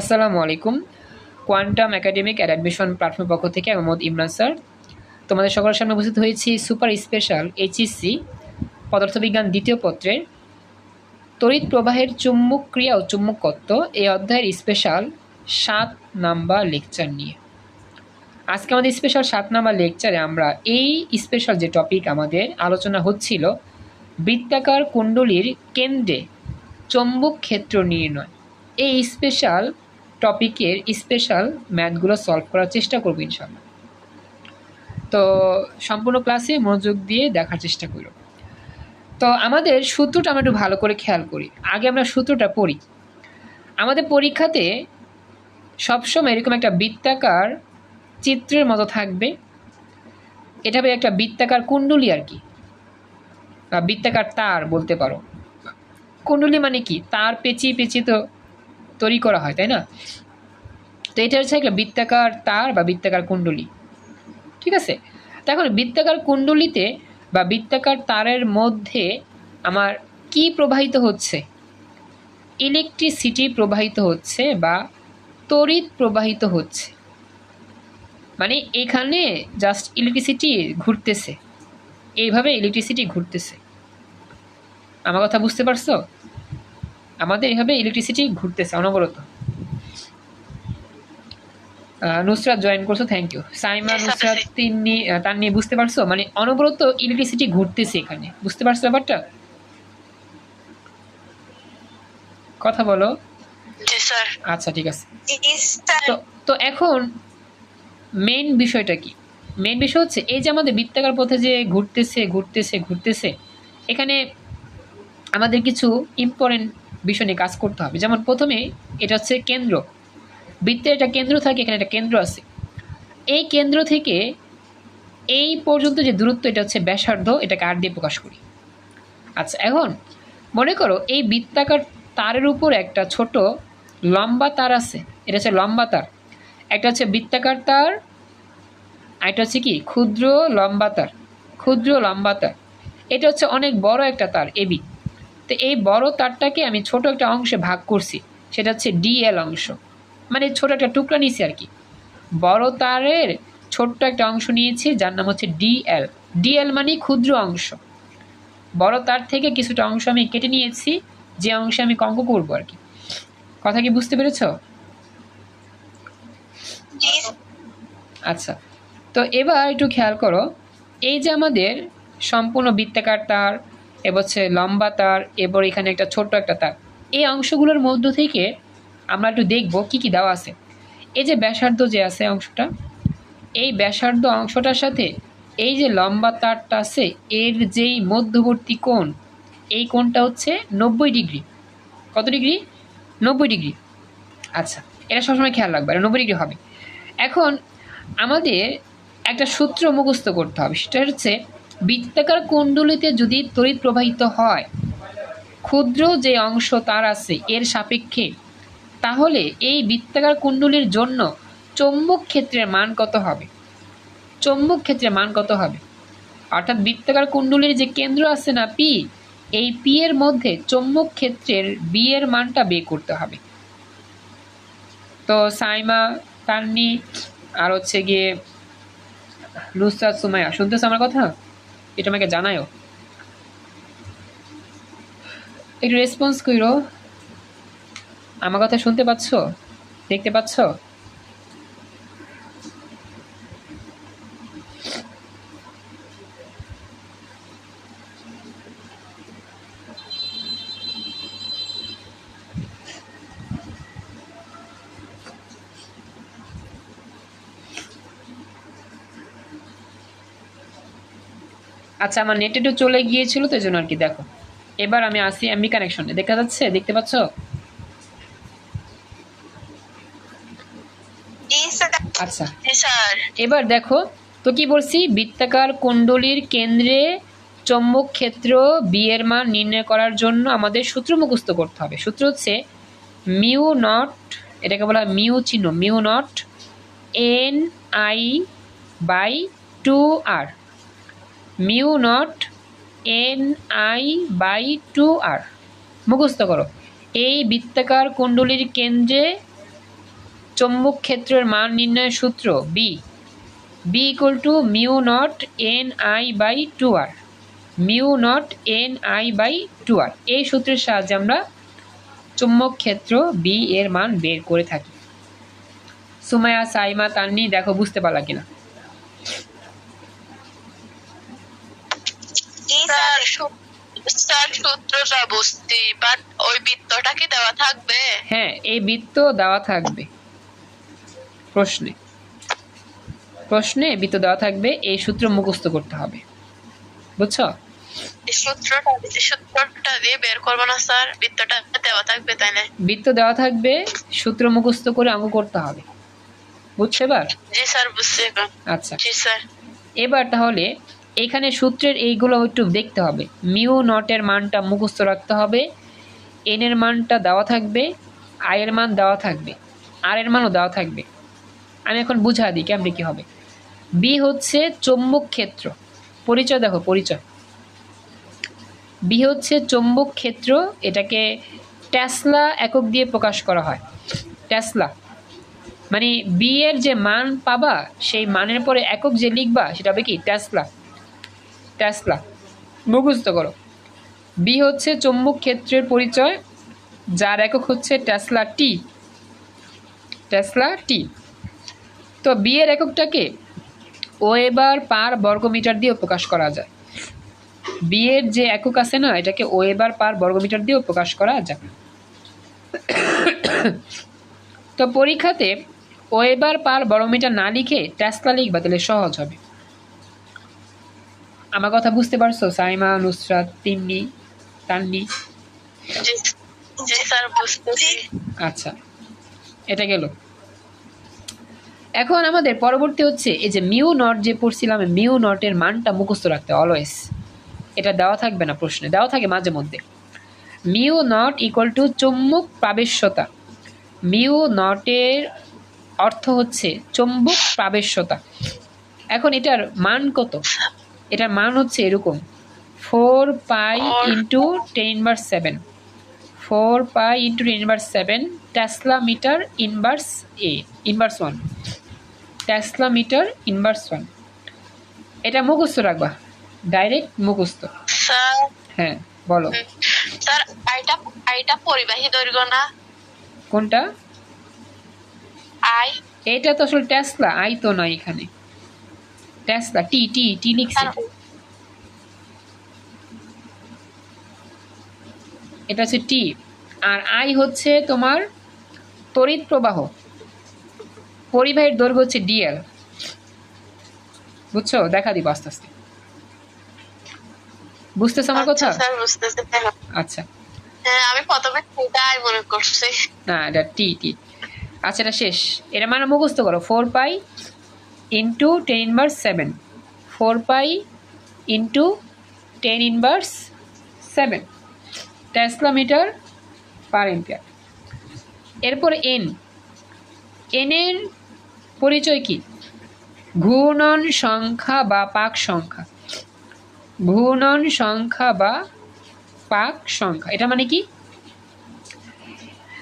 আসসালামু আলাইকুম। Quantum academic ad admission platform পক্ষ থেকে আমি মোহাম্মদ ইমরান স্যার। তোমাদের সকলের সামনে উপস্থিত হয়েছি সুপার স্পেশাল এইচএসসি পদার্থবিজ্ঞান দ্বিতীয় পত্রের। তড়িৎ প্রবাহের চুম্বক ক্রিয়া ও চুম্বকত্ব এই অধ্যায়ের স্পেশাল সাত নাম্বার লেকচার নিয়ে। আজকে আমাদের স্পেশাল সাত নাম্বার লেকচারে আমরা এই স্পেশাল যে টপিক আমাদের আলোচনা হচ্ছিল, বৃত্তাকার কুণ্ডলীর কেন্দ্রে চৌম্বক ক্ষেত্র নির্ণয়। এই স্পেশাল টপিকের স্পেশাল ম্যাথগুলো সলভ করার চেষ্টা করব ইনশাল্লাহ তো সম্পূর্ণ ক্লাসে মনোযোগ দিয়ে দেখার চেষ্টা করব তো আমাদের সূত্রটা আমরা একটু ভালো করে খেয়াল করি। আগে আমরা সূত্রটা পড়ি। আমাদের পরীক্ষাতে সবসময় এরকম একটা বৃত্তাকার চিত্রের মতো থাকবে। এটা একটা বৃত্তাকার কুণ্ডলী আর কি। বা বৃত্তাকার তার বলতে পারো। কুণ্ডলী মানে কি? তার পেঁচিয়ে পেঁচিয়ে তো তৈরি করা হয়, তাই না? তো এটা হচ্ছে একটা বৃত্তাকার তার বা বৃত্তাকার কুণ্ডলী, ঠিক আছে? তো এখন বৃত্তাকার কুণ্ডলিতে বা বৃত্তাকার তারের মধ্যে আমার কি প্রবাহিত হচ্ছে? ইলেকট্রিসিটি প্রবাহিত হচ্ছে বা তড়িৎ প্রবাহিত হচ্ছে। মানে এখানে জাস্ট ইলেকট্রিসিটি ঘুরতেছে, এইভাবে ইলেকট্রিসিটি ঘুরতেছে। আমার কথা বুঝতে পারছ? আমাদের এভাবে ইলেকট্রিসিটি ঘুরতেছে অনবরত। নুসরাত জয়েন করছ থ্যাংক ইউ সাইমা নুসরাত তিনি তার নিয়ে বুঝতে পারছ? মানে অনবরত ইলেকট্রিসিটি ঘুরতেছে এখানে। বুঝতে পারছ ব্যাপারটা? কথা বলো। আচ্ছা ঠিক আছে। তো তো এখন মেন বিষয়টা কি? মেন বিষয় হচ্ছে এই যে আমাদের বৃত্তাকার পথে যে ঘুরতেছে ঘুরতেছে ঘুরতেছে এখানে আমাদের কিছু ইম্পর্টেন্ট বিষয় নিয়ে কাজ করতে হবে। যেমন প্রথমে এটা হচ্ছে কেন্দ্র। বৃত্তের একটা কেন্দ্র থাকে, এখানে একটা কেন্দ্র আছে। এই কেন্দ্র থেকে এই পর্যন্ত যে দূরত্ব, এটা হচ্ছে ব্যাসার্ধ, এটাকে আর দিয়ে প্রকাশ করি। আচ্ছা এখন মনে করো এই বৃত্তাকার তারের উপর একটা ছোট লম্বা তার আছে। এটা হচ্ছে লম্বা তার। একটা হচ্ছে বৃত্তাকার তার এটা হচ্ছে কি? ক্ষুদ্র লম্বা তার। ক্ষুদ্র লম্বা তার। এটা হচ্ছে অনেক বড় একটা তার এবি তো এই বড় তারটাকে আমি ছোট একটা অংশে ভাগ করছি। সেটা হচ্ছে ডিএল অংশ। মানে ছোট একটা টুকরা নিয়েছি আর কি। বড় তারের ছোট্ট একটা অংশ নিয়েছি যার নাম হচ্ছে ডিএল। ডিএল মানে ক্ষুদ্র অংশ। বড় তার থেকে কিছুটা অংশ আমি কেটে নিয়েছি যে অংশে আমি কঙ্ক করব আর কি। কথা কি বুঝতে পেরেছ? আচ্ছা তো এবার একটু খেয়াল করো এই যে আমাদের সম্পূর্ণ বৃত্তাকার তার এবার হচ্ছে লম্বা তার এবার এখানে একটা ছোট্ট একটা তার। এই অংশগুলোর মধ্য থেকে আমরা একটু দেখব কি কি দেওয়া আছে। এই যে ব্যাসার্ধ যে আছে অংশটা, এই ব্যাসার্ধ অংশটার সাথে এই যে লম্বা তারটা আছে, এর যেই মধ্যবর্তী কোণ, এই কোণটা হচ্ছে নব্বই ডিগ্রি। কত ডিগ্রি? নব্বই ডিগ্রি। আচ্ছা এটা সবসময় খেয়াল রাখবে, এটা নব্বই ডিগ্রি হবে। এখন আমাদের একটা সূত্র মুখস্থ করতে হবে, সেটা হচ্ছে বৃত্তাকার কুণ্ডলিতে যদি তড়িৎ প্রবাহিত হয়, ক্ষুদ্র যে অংশ তার আছে, এর সাপেক্ষে, তাহলে এই বৃত্তাকার কুণ্ডলীর জন্য চৌম্বক ক্ষেত্রের মান কত হবে? চৌম্বক ক্ষেত্রের মান কত হবে? অর্থাৎ বৃত্তাকার কুণ্ডলীর যে কেন্দ্র আছে না পি, এই পি এর মধ্যে চৌম্বক ক্ষেত্রের বি এর মানটা বের করতে হবে। তো সাইমা, তান্নি, আর হচ্ছে গিয়ে নুসরাত সুমাইয়া, শুনতেছো আমার কথা? এটা আমাকে জানায়ও। একটু রেসপন্স করো আমার কথা শুনতে পাচ্ছ? দেখতে পাচ্ছ? আচ্ছা আমার নেট একটু চলে গিয়েছিল তো জন্য আর কি দেখো। এবার আমি আসি এমবি কানেকশনে দেখা যাচ্ছে? দেখতে পাচ্ছ? আচ্ছা। এবার দেখো তো কি বলছি? বৃত্তাকার কুণ্ডলীর কেন্দ্রে চৌম্বক ক্ষেত্র বি এর মান নির্ণয় করার জন্য আমাদের সূত্র মুখস্থ করতে হবে। সূত্র হচ্ছে মিউ নট এটাকে বলা হয় মিউ চিহ্ন mu nought N I by two R. Mu nought N I by two R. মুখস্থ করো। এই বৃত্তাকার কুণ্ডলীর কেন্দ্রে চৌম্বক ক্ষেত্রের মান নির্ণয়ের সূত্র B B equal to mu nought N I by two R mu nought N I by two R এই সূত্রের সাহায্যে আমরা চুম্বক ক্ষেত্র বি এর মান বের করে থাকি। সুমায়া, সাইমা তান্নি দেখো, বুঝতে পারলা কিনা? স্যার স্যার সূত্রটা বুঝছি বাট ওই বৃত্তটা কি দেওয়া থাকবে? হ্যাঁ এই বৃত্ত দেওয়া থাকবে। প্রশ্নে। প্রশ্নে বৃত্ত দেওয়া থাকবে এই সূত্র মুখস্থ করতে হবে। বুঝছ? সূত্রটা সূত্রটা দিয়ে বের করব না স্যার। বৃত্তটা দেওয়া থাকবে তাই না বৃত্ত দেওয়া থাকবে সূত্র মুখস্থ করে অঙ্ক করতে হবে। বুঝছে এবার? জি স্যার বুঝছি আচ্ছা। জি স্যার। এবার তাহলে এখানে সূত্রের এইগুলো একটু দেখতে হবে। মিউ নটের মানটা মুখস্থ রাখতে হবে, এন এর মানটা দেওয়া থাকবে, আই এর মান দেওয়া থাকবে, আর এর মানও দেওয়া থাকবে। আমি এখন বুঝা দিই কেমনি কী হবে। বি হচ্ছে চৌম্বক ক্ষেত্র, পরিচয় দেখো, পরিচয়। বি হচ্ছে চৌম্বক ক্ষেত্র, এটাকে টেসলা একক দিয়ে প্রকাশ করা হয়। টেসলা মানে বি এর যে মান পাবা, সেই মানের পরে একক যে লিখবা, সেটা হবে কি? টেসলা। টেসলা। মুখস্থ করো। বি হচ্ছে চৌম্বক ক্ষেত্রের পরিচয়, যার একক হচ্ছে টেসলা টি টেসলা টি তো বি এর এককটাকে ও এবার পার বর্গমিটার দিয়েও প্রকাশ করা যায়। বি এর যে একক আছে না, এটাকে ও এবার পার বর্গমিটার দিয়েও প্রকাশ করা যায়। তো পরীক্ষাতে ও এবার পার বর্গমিটার না লিখে টেসলা লিখবা তাহলে সহজ হবে। আমার কথা বুঝতে পারছ? সাইমা নুসরাত তিন্নি তান্নি? আচ্ছা এটা গেল। এখন আমাদের পরবর্তী হচ্ছে এই যে মিউ নট যে পড়ছিলাম মিউ নটের মানটা মুখস্থ রাখতে অলওয়েজ এটা দেওয়া থাকবে না প্রশ্নে দেওয়া থাকে মাঝে মধ্যে। মিউ নট ইকুয়াল টু চুম্বক প্রাবেশ্যতা। মিউ নটের অর্থ হচ্ছে চুম্বক প্রাবেশ্যতা। এখন এটার মান কত? এটার মান হচ্ছে এরকম। Four pi into ten inverse seven four pi into ten inverse seven tesla metre inverse A inverse one tesla metre inverse one এটা মুখস্থ রাখবা। ডাইরেক্ট মুখস্থ। হ্যাঁ বলো। স্যার আইটা আইটা পরিবাহী দৈর্ঘ্য না? কোনটা? আই। এটা তো আসলে টেসলা আই তো নয় এখানে। টেসলা টি টি টি লিখছে এটা হচ্ছে টি আর আই হচ্ছে তোমার তড়িৎ প্রবাহ। পরিবাহের দৈর্ঘ্য হচ্ছে ডিএল বুঝছ? দেখা দিব আস্তে আস্তে। বুঝতেছো আমার কথা? আচ্ছা, স্যার বুঝতেছি আচ্ছা। হ্যাঁ আমি প্রথমে সেটাই মনে করছি। না এটা টি টি আচ্ছা এটা শেষ। এটা মানে মুখস্থ করো। Four pi into ten inverse seven four pi into ten inverse seven tesla metre per ampere এরপর এন এনের পরিচয় কি? ঘূর্ণন সংখ্যা বা পাক সংখ্যা। ঘূর্ণন সংখ্যা বা পাক সংখ্যা। এটা মানে কি?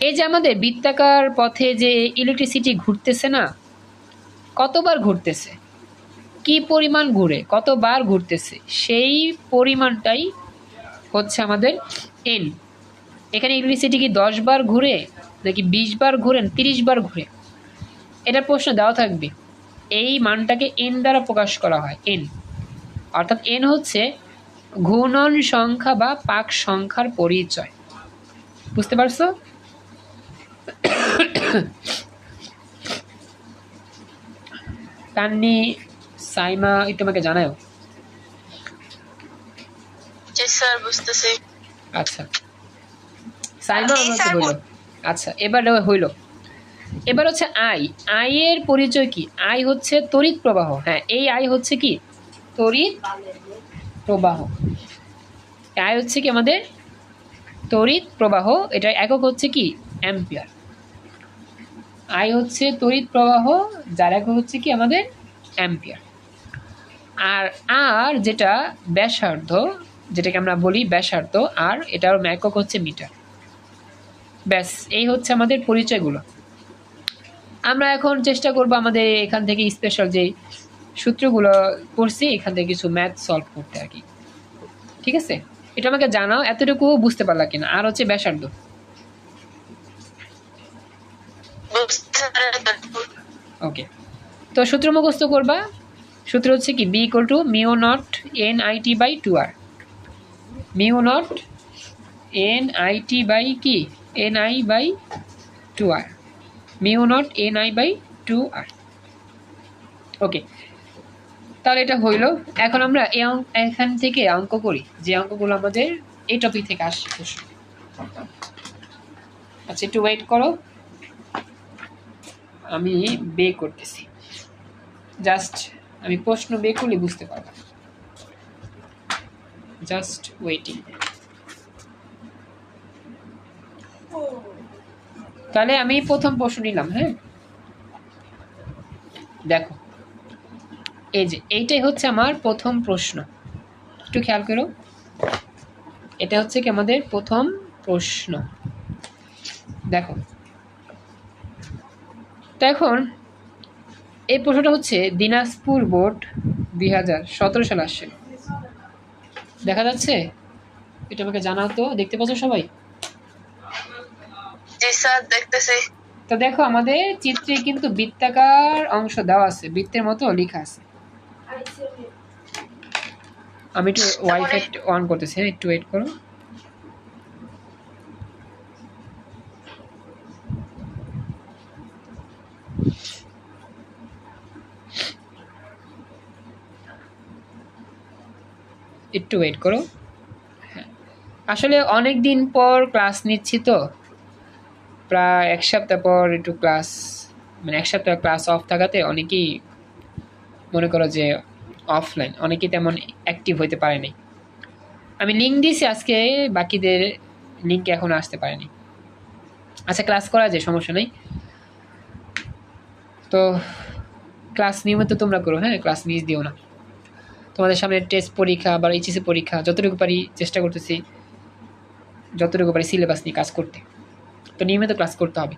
এই যে আমাদের বৃত্তাকার পথে যে ইলেকট্রিসিটি ঘুরতেছে না কতবার ঘুরতেছে? কি পরিমাণ ঘুরে? কতবার ঘুরতেছে? সেই পরিমাণটাই হচ্ছে আমাদের এন এখানে ইলেকট্রিসিটি কি দশ বার ঘুরে, নাকি বিশ বার ঘুরেন তিরিশ বার ঘুরে? এটা প্রশ্ন দেওয়া থাকবে। এই মানটাকে এন দ্বারা প্রকাশ করা হয় এন অর্থাৎ এন হচ্ছে ঘূর্ণন সংখ্যা বা পাক সংখ্যার পরিচয়। বুঝতে পারছ? তান্নি সাইমা এই তোমাকে জানাও জি স্যার বুঝতেছি। আচ্ছা। সাইমা আমাকে স্যার, আচ্ছা এবার হইল। এবার হচ্ছে আই। আই এর পরিচয় কি? আই হচ্ছে তড়িৎ প্রবাহ। হ্যাঁ এই আই হচ্ছে কি? তড়িৎ প্রবাহ। আই হচ্ছে কি আমাদের? তড়িৎ প্রবাহ। এটা একক হচ্ছে কি? অ্যাম্পিয়ার। আই হচ্ছে তড়িৎ প্রবাহ, যার একক হচ্ছে কি আমাদের অ্যাম্পিয়ার। আর আর যেটা ব্যাসার্ধ, যেটাকে আমরা বলি ব্যাসার্ধ আর এটার একক হচ্ছে মিটার। ব্যাস, এই হচ্ছে আমাদের পরিচয়গুলো। আমরা এখন চেষ্টা করব আমাদের এখান থেকে স্পেশাল যে সূত্রগুলো পড়ছি, এখান থেকে কিছু ম্যাথ সলভ করতে আর কি। ঠিক আছে? এটা আমাকে জানাও এতটুকু বুঝতে পারলা কিনা। আর হচ্ছে ব্যাসার্ধ বুঝতে পারলাম। ওকে তো সূত্র মুখস্থ করবা। সূত্র হচ্ছে কি? B equal to mu nought N I T by two R mu nought N I T by কি? N I by two R mu nought N I by two R okay তাহলে এটা হইল। এখন আমরা অঙ্ক এখান থেকে অঙ্ক করি। যে অঙ্কগুলো আমাদের এই টপিক থেকে আসছে আচ্ছা একটু ওয়েট করো। আমি বে করতেছি। জাস্ট আমি প্রশ্ন বে করলে বুঝতে পারব। জাস্ট ওয়েটিং তাহলে আমি প্রথম প্রশ্ন নিলাম হ্যাঁ? দেখো, এই যে এইটাই হচ্ছে আমার প্রথম প্রশ্ন। একটু খেয়াল করো। এটা হচ্ছে কি আমাদের প্রথম প্রশ্ন। দেখো তো এখন এই প্রশ্নটা হচ্ছে দিনাজপুর বোর্ড দুই হাজার সতেরো সালে আসছে। দেখা যাচ্ছে? এটা আমাকে জানাও তো। দেখতে পাচ্ছ সবাই? জি স্যার দেখতেছি। তো দেখো আমাদের চিত্রে কিন্তু বৃত্তাকার অংশ দেওয়া আছে। বৃত্তের মতো লেখা আছে। আমি একটু ওয়াইফাই অন করতেছি হ্যাঁ একটু ওয়েট করো। একটু ওয়েট করো। হ্যাঁ। আসলে অনেক দিন পর ক্লাস নিচ্ছি তো। প্রায় এক সপ্তাহ পর একটু ক্লাস মানে এক সপ্তাহ ক্লাস অফ থাকাতে অনেকেই মনে করো যে অফলাইন অনেকেই তেমন অ্যাক্টিভ হইতে পারেনি আমি লিঙ্ক দিয়েছি আজকে, বাকিদের লিঙ্ক এখন আসতে পারেনি। আচ্ছা ক্লাস করা যায়, সমস্যা নেই। তো ক্লাস নিয়মিত তোমরা করো হ্যাঁ? ক্লাস মিস দিও না। তোমাদের সামনে টেস্ট পরীক্ষা বা এইচএসি পরীক্ষা, যতটুকু পারি চেষ্টা করতেছি, যতটুকু পারি সিলেবাস নিয়ে কাজ করতে। তো নিয়মিত ক্লাস করতে হবে।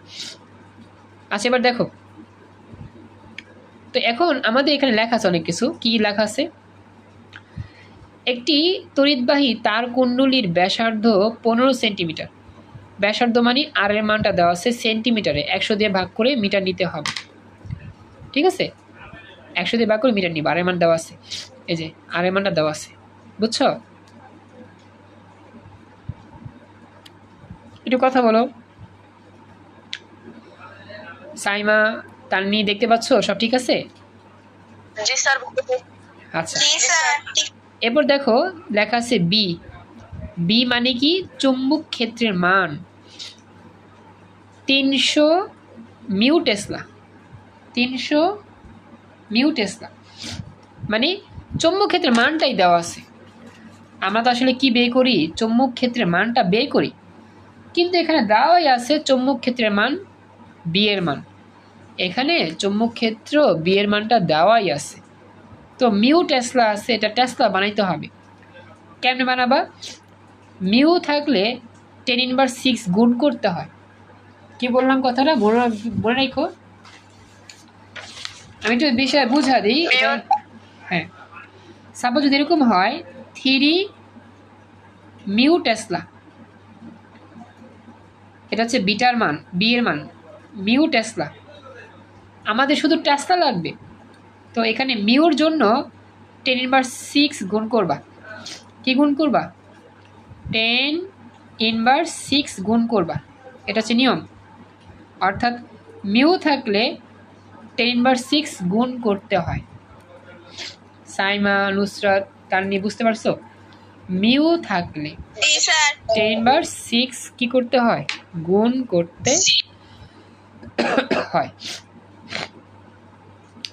আচ্ছা এবার দেখো। তো এখন আমাদের এখানে লেখা আছে অনেক কিছু। কি লেখা আছে? একটি তড়িৎবাহী তার কুণ্ডলীর ব্যাসার্ধ পনেরো সেন্টিমিটার। ব্যাসার্ধ মানে আর এর মানটা দেওয়া আছে সেন্টিমিটারে। একশো দিয়ে ভাগ করে মিটার নিতে হবে। ঠিক আছে? একশো দিয়ে ভাগ করে মিটার নিবা আর এর দেওয়া আছে। এই যে আর দেওয়া আছে। বুঝছ? একটু কথা বলো। সাইমা তান্নি দেখতে পাচ্ছ? সব ঠিক আছে। আচ্ছা। এরপর দেখো লেখা আছে বি। বি মানে কি? চুম্বক ক্ষেত্রের মান। তিনশো মিউ টেসলা। তিনশো মিউ টেসলা মানে চুম্বক ক্ষেত্রের মানটাই দেওয়া আছে। আমরা তো আসলে কি বের করি? চুম্বক ক্ষেত্রের মানটা বের করি। কিন্তু এখানে দেওয়াই আছে চুম্বক ক্ষেত্রের মান বিয়ের মান। এখানে চুম্বক ক্ষেত্র বিয়ের মানটা দেওয়াই আছে। তো মিউ টেসলা আছে, এটা টেসলা বানাইতে হবে। কেমনে বানাবা? মিউ থাকলে টেন ইনভার সিক্স গুণ করতে হয়। কি বললাম কথাটা? মনে মনে রাখো। আমি একটু বিষয় বুঝা দিই হ্যাঁ। সাপোজ যদি এরকম হয় থ্রি মিউ টেসলা। এটা হচ্ছে বিটার মান বি এর মান। Mu tesla. আমাদের শুধু টেসলা লাগবে। তো এখানে মিউর জন্য টেন ইনভার্স সিক্স গুণ করবা। কি গুণ করবা? টেন ইনভার্স সিক্স গুণ করবা। এটা হচ্ছে নিয়ম। অর্থাৎ মিউ থাকলে টেন ইনভার্স সিক্স গুণ করতে হয়। সাইমা নুসরাত তান্নি বুঝতে পারছ? মিউ থাকলে টেন ইনভার্স সিক্স কি করতে হয়? গুণ করতে হয়।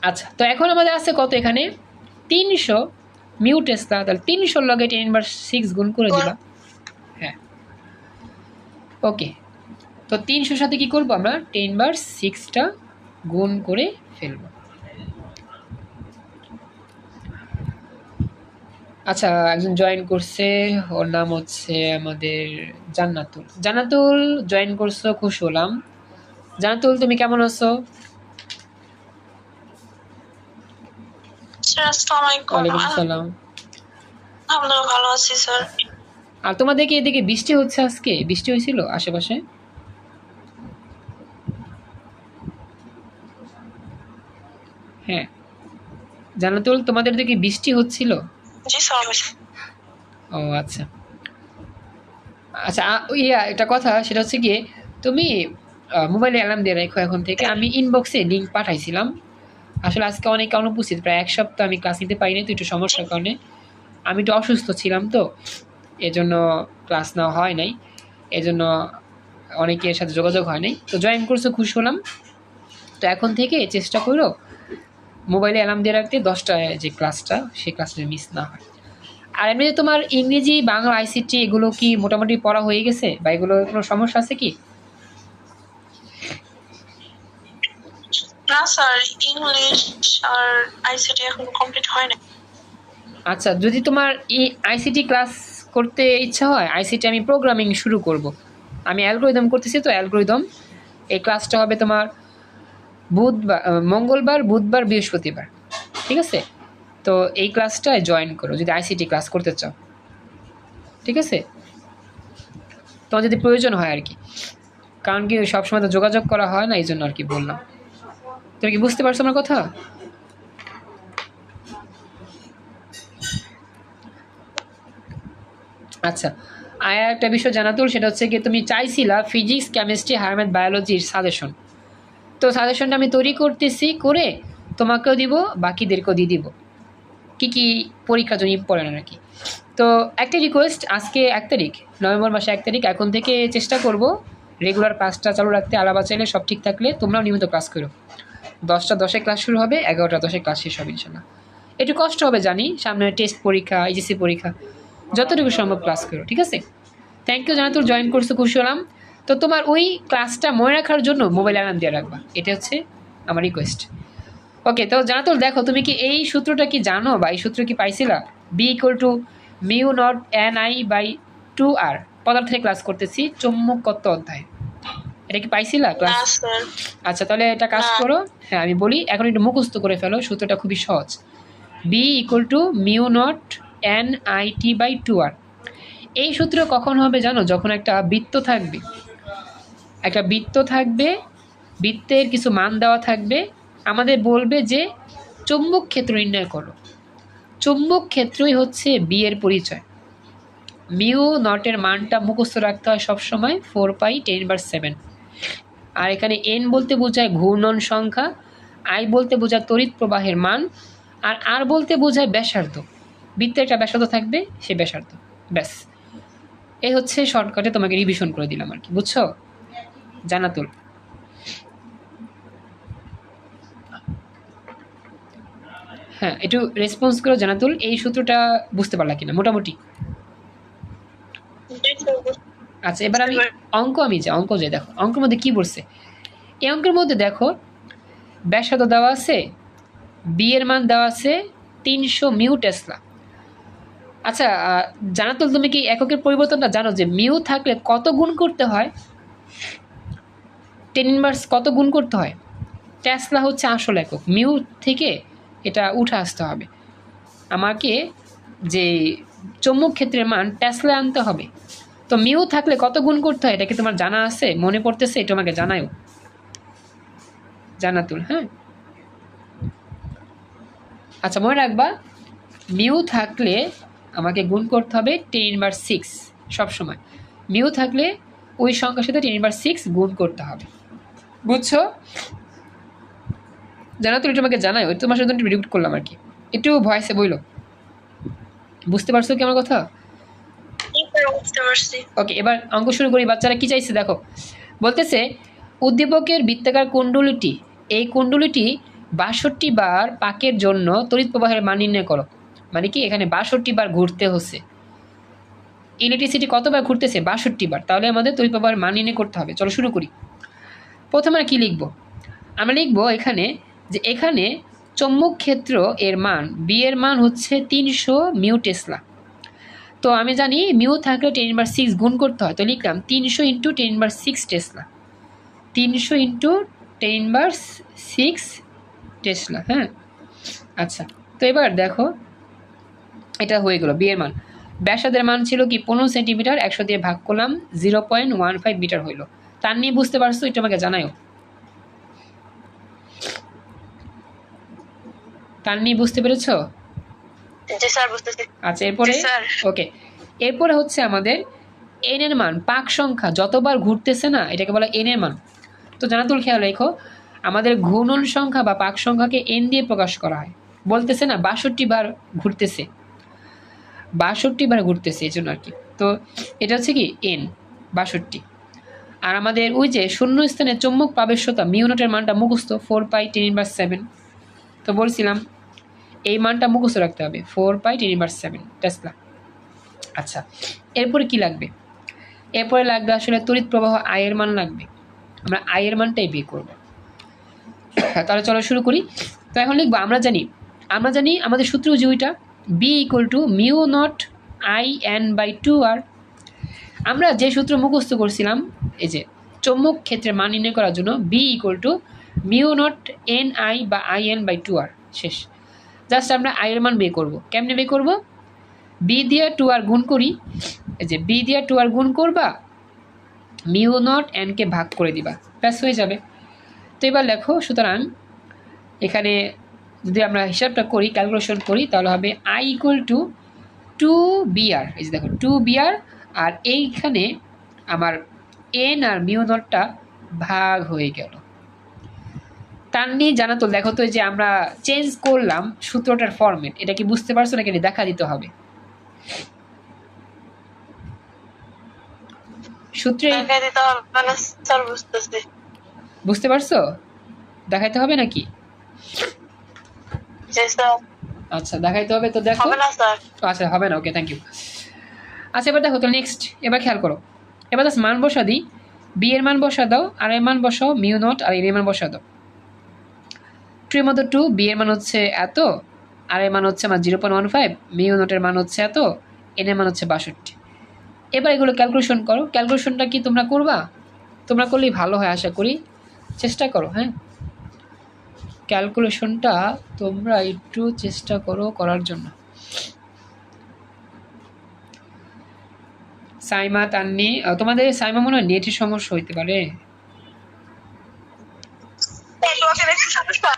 আচ্ছা তো এখন আমাদের আছে কত এখানে? তিনশো। মিউ টেসলা তাহলে তিনশোর লগে টেন ইনভার্স সিক্স গুণ করে দিবা। হ্যাঁ। ওকে তো তিনশোর সাথে কি করব আমরা? টেন ইনভার্স সিক্সটা গুণ করে ফেলব। আচ্ছা একজন জয়েন করছে ওর নাম হচ্ছে আমাদের জান্নাতুল। জান্নাতুল জয়েন করছ খুশ হলাম। জান্নাতুল তুমি কেমন আছো? আর তোমাদের কি এদিকে বৃষ্টি হচ্ছে আজকে? বৃষ্টি হয়েছিল আশেপাশে? জানাতুল তোমাদের দিকে বৃষ্টি হচ্ছিল? জি স্যার হয়েছে। ও আচ্ছা। আচ্ছা ইয়া একটা কথা সেটা হচ্ছে গিয়ে তুমি মোবাইলে অ্যালার্ম দিয়ে রাখো এখন থেকে। আমি ইনবক্সে লিঙ্ক পাঠাইছিলাম। আসলে আজকে অনেক অনুপস্থিত প্রায় এক সপ্তাহ আমি ক্লাস নিতে পারিনি তো একটু সমস্যার কারণে। আমি একটু অসুস্থ ছিলাম তো এজন্য ক্লাস নেওয়া হয় নাই। এজন্য অনেকের সাথে যোগাযোগ হয় নাই। তো জয়েন করছ খুশি হলাম। তো এখন থেকে চেষ্টা করো মোবাইলে অ্যালার্ম দিয়ে রাখতে দশটায় যে ক্লাসটা সেই ক্লাসটা মিস না হয়। আর এমনিতে তোমার ইংরেজি বাংলা আইসিটি এগুলো কি মোটামুটি পড়া হয়ে গেছে? বা এগুলো কোনো সমস্যা আছে কি? না স্যার ইংলিশ আর আইসিটি এখন কমপ্লিট হয় না আচ্ছা যদি তোমার এই আইসিটি ক্লাস করতে ইচ্ছা হয় আইসিটি আমি প্রোগ্রামিং শুরু করব। আমি অ্যালগোরিদম করতেছি তো অ্যালগোরিদম এই ক্লাসটা হবে তোমার বুধবার মঙ্গলবার, বুধবার, বৃহস্পতিবার। ঠিক আছে? তো এই ক্লাসটায় জয়েন করো, যদি আইসিটি ক্লাস করতে চাও। ঠিক আছে? তোমার যদি প্রয়োজন হয় আর কি। কারণ কি সবসময় তো যোগাযোগ করা হয় না, এই জন্য আর কি বললাম। তুমি কি বুঝতে পারছ আমার কথা? আচ্ছা আর একটা বিষয় জানাতুল সেটা হচ্ছে কি তুমি চাইছিলা ফিজিক্স কেমিস্ট্রি হায়ারম্যাথ বায়োলজির সাজেশন তো সাজেশনটা আমি তৈরি করতেছি, করে তোমাকেও দিব, বাকিদেরকেও দিয়ে দিব। কী কী পরীক্ষা জন্য পড়ে না নাকি? তো একটা রিকোয়েস্ট আজকে এক তারিখ, নভেম্বর মাসে এক তারিখ, এখন থেকে চেষ্টা করব রেগুলার ক্লাসটা চালু রাখতে আলাদা চাইলে সব ঠিক থাকলে তোমরাও নিয়মিত ক্লাস করো। দশটা দশে ক্লাস শুরু হবে, এগারোটা দশে ক্লাস শেষ হবে ইনশাল্লাহ একটু কষ্ট হবে জানি, সামনে টেস্ট পরীক্ষা এইচএসসি পরীক্ষা, যতটুকু সম্ভব ক্লাস করো, ঠিক আছে? থ্যাংক ইউ জানাতুল জয়েন করছ, খুশি হলাম। তো তোমার ওই ক্লাসটা মনে রাখার জন্য মোবাইল অ্যালার্ম দিয়ে রাখবা। এটা হচ্ছে আমার রিকোয়েস্ট ওকে তো জানাতুল দেখো তুমি কি এই সূত্রটা কি জানো বা এই সূত্র কি পাইছিলা? B equal to mu nought N I by two R পদার্থের ক্লাস করতেছি চৌম্বকত্ব অধ্যায়। এটা কি পাইছিলা ক্লাস আচ্ছা তাহলে এটা কাজ করো। হ্যাঁ আমি বলি এখন একটু মুখস্থ করে ফেলো সূত্রটা খুবই সহজ। B equal to mu nought N I T by two R এই সূত্র কখন হবে জানো? যখন একটা বৃত্ত থাকবে। একটা বৃত্ত থাকবে, বৃত্তের কিছু মান দেওয়া থাকবে। আমাদের বলবে যে চুম্বক ক্ষেত্র নির্ণয় করো। চুম্বক ক্ষেত্রই হচ্ছে বি এর পরিচয়। মিউ নটের মানটা মুখস্থ রাখতে হয় সবসময় ফোর পাই টেন বার সেভেন। আর এখানে এন বলতে বোঝায় ঘূর্ণন সংখ্যা আই বলতে বোঝায় তড়িৎ প্রবাহের মান, আর আর বলতে বোঝায় ব্যাসার্ধ। বৃত্তের একটা ব্যাসার্ধ থাকবে, সে ব্যাসার্ধ। ব্যাস। এই হচ্ছে শর্টকাটে তোমাকে রিভিশন করে দিলাম আর কি, বুঝছ? জানাতুল হ্যাঁ একটু রেসপন্স করো জানাতুল। এই সূত্রটা বুঝতে পারলা কিনা? মোটামুটি। আচ্ছা এবার আমি অঙ্ক আমি যাই অঙ্ক যাই দেখো অঙ্কের মধ্যে কি বলছে? এই অঙ্কের মধ্যে দেখো ব্যাসার্ধ দেওয়া আছে বি এর মান দেওয়া আছে তিনশো মিউ টেসলা। আচ্ছা জানাতুল তুমি কি এককের পরিবর্তনটা জানো যে মিউ থাকলে কত গুণ করতে হয়? টেন ইনভার্স কত গুণ করতে হয়? টেসলা হচ্ছে আসল একক। মিউ থেকে এটা উঠে আসতে হবে। আমাকে যে চৌম্বক ক্ষেত্রের মান টেসলা আনতে হবে। তো মিউ থাকলে কত গুণ করতে হয়? এটা কি তোমার জানা আছে? মনে পড়তেছে, এটা আমাকে জানাও জানাতুল হ্যাঁ? আচ্ছা মনে রাখবা, মিউ থাকলে আমাকে গুণ করতে হবে টেন ইনভার সিক্স সবসময়। মিউ থাকলে ওই সংখ্যার সাথে টেন ইনভার সিক্স গুণ করতে হবে। বুঝছ? জানাতুল এটা আমাকে জানাই ওই তোমার সাথে রিপিট করলাম আর কি। একটু ভয়েসে বইলো। বুঝতে পারছ কি আমার কথা? ওকে এবার অঙ্ক শুরু করি বাচ্চারা কি চাইছে দেখো। বলতেছে উদ্দীপকের বৃত্তাকার কুণ্ডলীটি এই কুণ্ডলীটি বাষট্টি বার পাকের জন্য তড়িৎ প্রবাহের মান নির্ণয় করো। মানে কি এখানে বাষট্টি বার ঘুরতে হচ্ছে। ইলেকট্রিসিটি কতবার ঘুরতেছে? বাষট্টি বার। তাহলে আমাদের তড়িৎ প্রবাহের মান নির্ণয় করতে হবে। চলো শুরু করি। প্রথমে কী লিখব? আমরা লিখব এখানে যে এখানে চৌম্বক ক্ষেত্র এর মান বি এর মান হচ্ছে তিনশো মিউ টেসলা। তো আমি জানি মিউ থাকলে টেন ইনভার সিক্স গুণ করতে হয়, তো লিখলাম তিনশো into ten inverse six tesla. তিনশো into ten inverse six tesla হ্যাঁ? আচ্ছা তো এবার দেখো, এটা হয়ে গেল বিয়ের মান। ব্যাসাদের মান ছিল কি, পনেরো সেন্টিমিটার, একশো দিয়ে ভাগ করলাম zero point one five metre হইল। তার নিয়ে বুঝতে পারছ এটা আমাকে জানাও তার নিয়ে বুঝতে পেরেছ? জি স্যার বুঝতেছি। আচ্ছা এরপরে? ওকে। এরপরে হচ্ছে আমাদের এন এর মান পাক সংখ্যা যতবার ঘুরতেছে না এটাকে বলা এন এর মান। তো জানাতুল খেয়াল রেখো আমাদের ঘূর্ণন সংখ্যা বা পাক সংখ্যাকে এন দিয়ে প্রকাশ করা হয়। বলতেছে না বাষট্টি বার ঘুরতেছে। বাষট্টি বার ঘুরতেছে এই জন্য আর কি। তো এটা হচ্ছে কি? এন বাষট্টি। আর আমাদের ওই যে শূন্য স্থানে চুম্বক প্রাবেশ্যতা মিউনটের মানটা মুখস্থ four pi ten inverse seven তো বলছিলাম, এই মানটা মুখস্থ রাখতে হবে four pi ten inverse seven tesla আচ্ছা এরপরে কি লাগবে? এরপরে লাগবে আসলে তড়িৎ প্রবাহ আয়ের মান লাগবে। আমরা আয়ের মানটাই বিয়ে করব। তাহলে চলো শুরু করি। তো এখন লিখব, আমরা জানি আমরা জানি আমাদের সূত্র যে ওইটা B equal to mu nought I N by two R আমরা যে সূত্র মুখস্থ করছিলাম, এই যে চৌম্বক ক্ষেত্রে মান নির্ণয় করার জন্য B equal to mu nought N I বা I N by two R শেষ। জাস্ট আমরা আয়ের মান বের করব। কেমনে বের করব? বি দিয়ে টু আর গুণ করি, এই যে বি দিয়ে টু আর গুণ করবা মিউ নট এনকে ভাগ করে দিবা। ব্যাস, হয়ে যাবে। তো এবার লেখো, সুতরাং এখানে যদি আমরা হিসাবটা করি ক্যালকুলেশন করি, তাহলে হবে I equal to two BR এই যে দেখো টু বিআর আর এইখানে আমার এন আর মিউ নটটা ভাগ হয়ে গেল। তার নিয়ে জানা তো দেখো তো যে আমরা চেঞ্জ করলাম সূত্রটার ফরম্যাট এটা কি বুঝতে পারছ নাকি এটা দেখা দিতে হবে? সূত্রে না বুঝতেছি। বুঝতে পারছ? দেখাইতে হবে নাকি? আচ্ছা দেখাইতে হবে তো দেখো। না আচ্ছা হবে না ওকে থ্যাংক ইউ আচ্ছা এবার দেখো তো নেক্সট এবার খেয়াল করো। এবার জাস্ট মান বসা দিই। বি এর মান বসা দাও, আর এর মান বসাও মিউ নট আর এর মান বসা দাও। টু এর মতো টু বি এর মান হচ্ছে এত, আর এর মান হচ্ছে আমার zero point one five mu নটের মান হচ্ছে এত এন এর মান হচ্ছে বাষট্টি। এবার এগুলো ক্যালকুলেশন করো। ক্যালকুলেশনটা কি তোমরা করবা? তোমরা করলেই ভালো হয়, আশা করি। চেষ্টা করো হ্যাঁ? ক্যালকুলেশনটা তোমরা একটু চেষ্টা করো করার জন্য। সাইমা তান্নি তোমাদের সাইমা মনে হয় নেটের সমস্যা হইতে পারে। সমস্যা?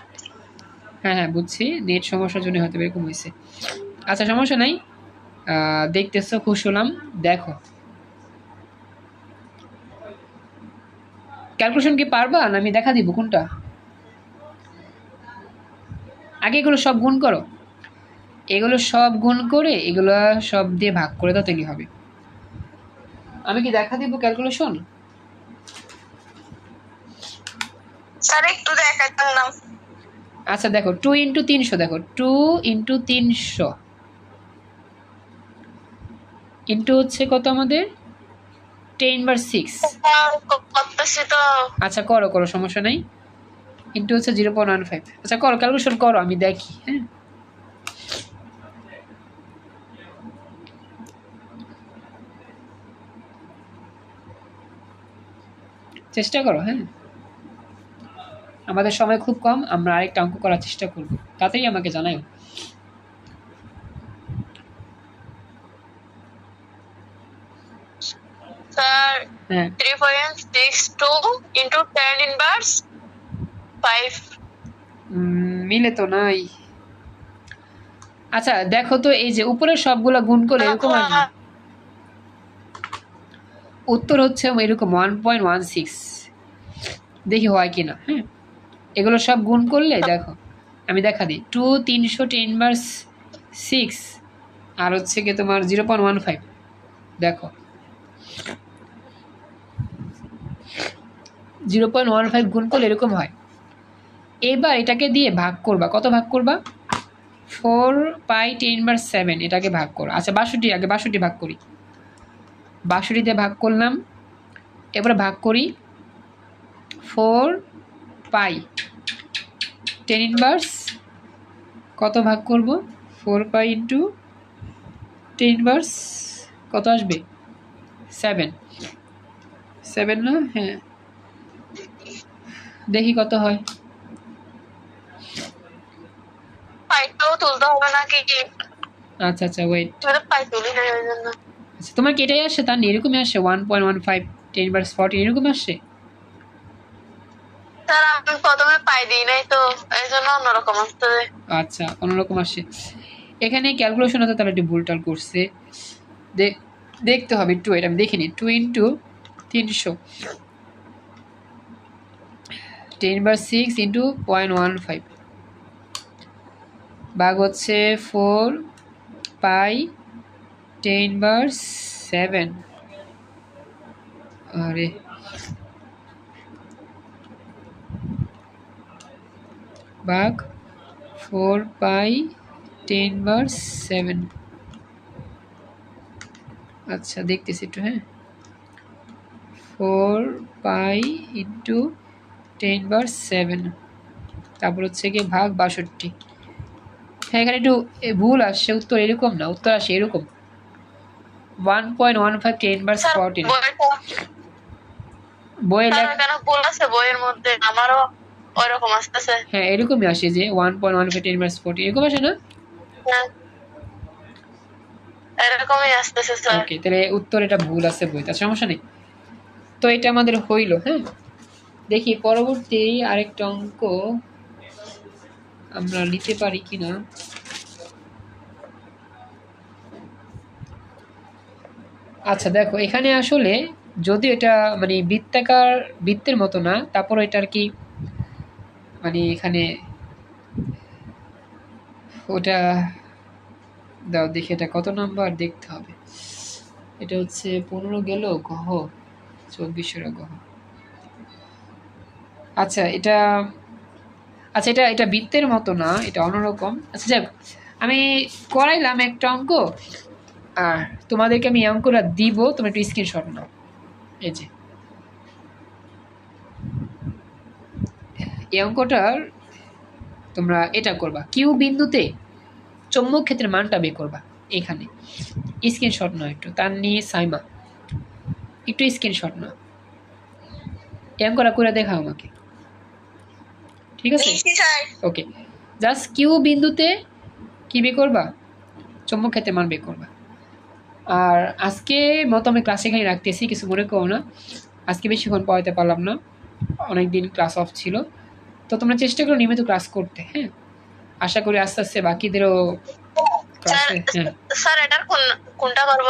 হ্যাঁ হ্যাঁ বুঝছি। নেট সমস্যার জন্য হয়তো এরকম হয়েছে আচ্ছা সমস্যা নাই। দেখতেছো খুশ হলাম। দেখো। ক্যালকুলেশন কি পারবা না আমি দেখা দিব কোনটা? আগে এগুলো সব গুণ করো। এগুলো সব গুণ করে এগুলো সব দিয়ে ভাগ করে দাও তৈরি হবে। আমি কি দেখা দিব ক্যালকুলেশন স্যার একটু দেখার নাম আচ্ছা দেখো টু ইন্টু তিনশো দেখো টু ইন্টু তিনশো। ইন্টু হচ্ছে কত আমাদের? টেন বার সিক্স আচ্ছা করো করো সমস্যা নাই। ইন্টু হচ্ছে জিরো পয়েন্ট ওয়ান ফাইভ আচ্ছা করো ক্যালকুলেশন করো আমি দেখি হ্যাঁ। চেষ্টা করো হ্যাঁ। আমাদের সময় খুব কম আমরা আরেকটা অঙ্ক করার চেষ্টা করব। তাতেই আমাকে জানাই স্যার হ্যাঁ। ইন্টু ইনভার্স মিলে তো নাই। আচ্ছা দেখো তো এই যে উপরের সবগুলা গুণ করে এরকম আসবে উত্তর হচ্ছে এরকম ওয়ান পয়েন্ট ওয়ান সিক্স দেখি হয় কি না হ্যাঁ এগুলো সব গুণ করলে, দেখো, আমি দেখা দিই। টু তিনশো টেন বার্স সিক্স আর হচ্ছে কি তোমার জিরো পয়েন্ট ওয়ান ফাইভ দেখো। জিরো পয়েন্ট ওয়ান ফাইভ গুণ করলে এরকম হয়। এবার এটাকে দিয়ে ভাগ করবা। কত ভাগ করবা? Four pi ten bar seven এটাকে ভাগ করো। আচ্ছা বাষট্টি, আগে বাষট্টি ভাগ করি। বাষট্টি দিয়ে ভাগ করলাম। এবারে ভাগ করি। Four pi. Ten inverse. কত ভাগ করব? Four pi into ten inverse. কত আসবে? সেভেন। সেভেন না? হ্যাঁ। দেখি কত হয়। আচ্ছা আচ্ছা ওয়েট পাই তুলি না আচ্ছা তোমার কি এটাই আসছে তার এরকমই আসে। One point one five ten bars forty এরকম আসছে স্যার আমি প্রথমে পাই দিই নাই তো এই জন্য অন্যরকম আসতে আচ্ছা অন্যরকম আসে। এখানে ক্যালকুলেশন হতে তাহলে একটু ভুলটাল করছে। দেখতে হবে একটু এটা আমি দেখিনি টু ইন্টু তিনশো। Ten bar six into point one five ভাগ হচ্ছে four pi ten bar seven আরে ভাগ four pi ten bar seven আচ্ছা দেখতেছি একটু হ্যাঁ? Four pi into ten bar seven তারপর হচ্ছে গিয়ে ভাগ বাষট্টি। হ্যাঁ এখানে একটু ভুল আসছে, উত্তর এরকম না, উত্তর আসে এরকম। বইয়ে লেখা কেন বইয়ের মধ্যে আমারও আসতেছে। হ্যাঁ এরকমই আসে যে এরকম আসে না? হ্যাঁ। এরকমই আসতেছে স্যার। ওকে তাহলে উত্তর এটা ভুল আছে বইতে সমস্যা নেই। তো এটা আমাদের হইল হ্যাঁ? দেখি পরবর্তী আরেকটা অঙ্ক আমরা নিতে পারি কিনা? আচ্ছা দেখো, এখানে আসলে যদি এটা মানে বৃত্তাকার, বৃত্তের মতো না তারপর এটা আর কি মানে এখানে ওটা, দাও দেখি এটা কত নাম্বার দেখতে হবে। এটা হচ্ছে পনেরো গেল গহ চব্বিশের গহ আচ্ছা এটা আচ্ছা এটা এটা বৃত্তের মতো না, এটা অন্যরকম। আচ্ছা যাক আমি করাইলাম একটা অঙ্ক। আর তোমাদেরকে আমি এই অঙ্কটা দিব তুমি একটু স্ক্রিনশট নাও। এই যে। এই অঙ্কটার তোমরা এটা করবা। কিউ বিন্দুতে চৌম্বক ক্ষেত্রের মানটা বের করবা এখানে। স্ক্রিনশট নাও একটু তার নিয়ে সাইমা। একটু স্ক্রিনশট নাও। এম করা করে দেখাও আমাকে। ঠিক আছে? ওকে জাস্ট কিউ বিন্দুতে কি বের করবা? চৌম্বক ক্ষেত্রের মান বের করবা। আর আজকে মতো আমি ক্লাস এখানে রাখতেছি কিছু মনে করো না। আজকে বেশিক্ষণ পড়াতে পারলাম না অনেক দিন ক্লাস অফ ছিল। তো তোমরা চেষ্টা করো নিয়মিত ক্লাস করতে হ্যাঁ? আশা করি আস্তে আস্তে বাকিদেরও হ্যাঁ। স্যার এটার কোনটা করব?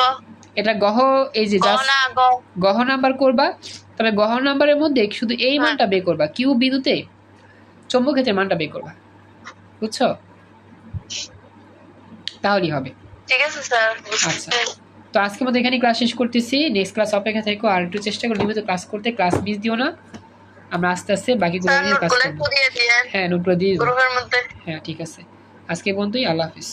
এটা গহ এই যে গহ নাম্বার করবা তবে গহ নাম্বারের মধ্যে শুধু এই হ্যাঁ। মানটা বের করবা কিউ বিন্দুতে চৌম্বক ক্ষেত্রের মানটা বের করবা। বুঝছ? তাহলেই হবে। ঠিক আছে স্যার। আচ্ছা। তো আজকে মতো এখানেই ক্লাস শেষ করতেছি। নেক্সট ক্লাস অপেক্ষা থেকো আর একটু চেষ্টা করো নিয়মিত ক্লাস করতে। ক্লাস মিস দিও না। আমরা আস্তে আস্তে বাকিগুলো নিয়ে কাজ করব। হ্যাঁ নোটগুলো দিয়ে হ্যাঁ ঠিক আছে। আজকে বন্ধুই আল্লাহ হাফিজ।